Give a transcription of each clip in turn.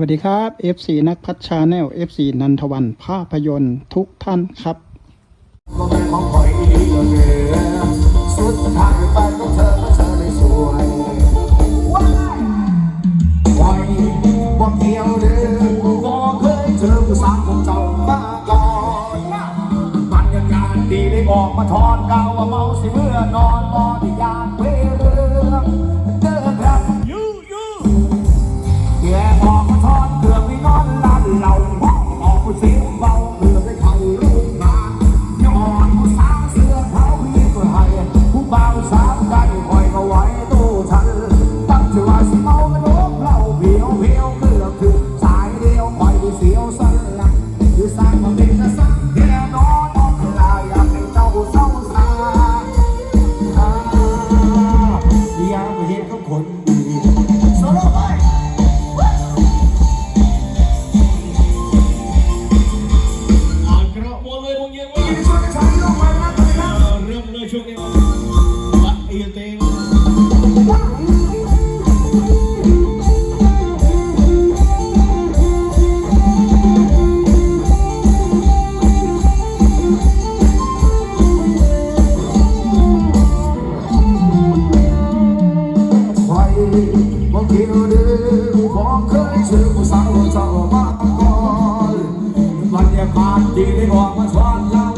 วัสดีครับ FC นักพัฒชาแนล FC นันทวันภาพยนตร์ทุกท่านครับออกมาทอนเก่าว่าเมาสิเมื่อนอนบอดียา ดีได้ออกมาสอนเรา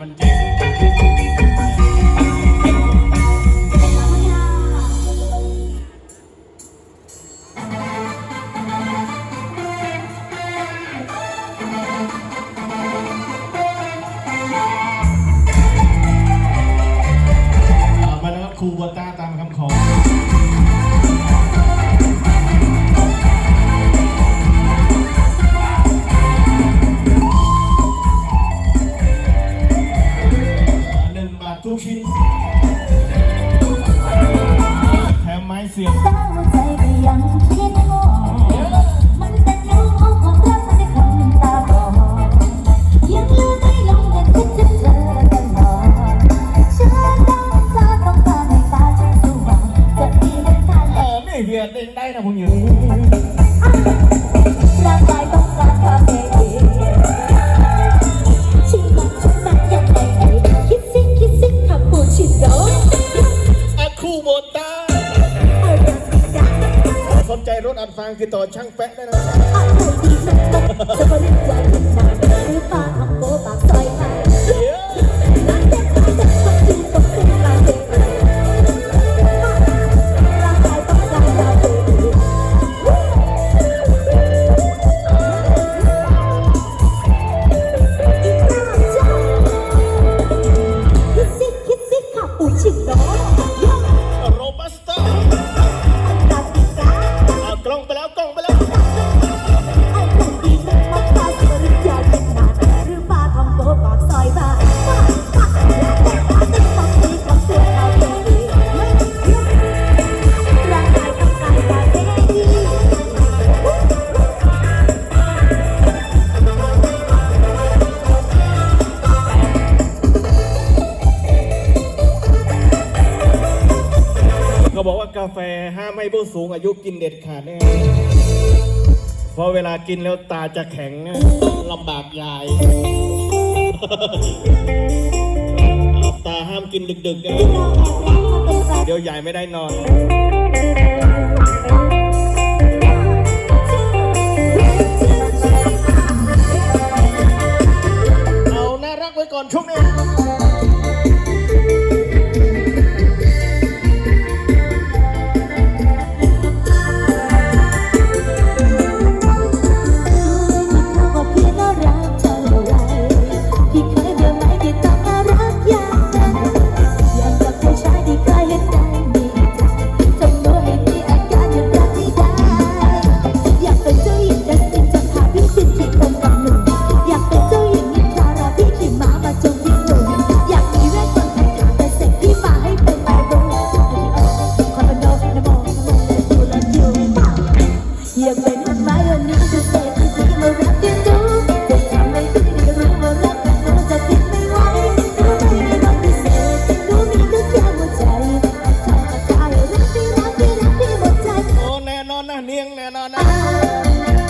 มัล้วครูบัวตาตามคำขอ จูชีแถมไม้เสียงานฟางคือตอนช่างแปะได้นะ Oh, เขาบอกว่ากาแฟห้ามไม่ผู้สูงอายุกินเด็ดขาดแน่เพราะเวลากินแล้วตาจะแข็งนะลำบากยาย ตาห้ามกินดึกๆนเดี๋ยวใหญ่ไม่ได้นอน Mona.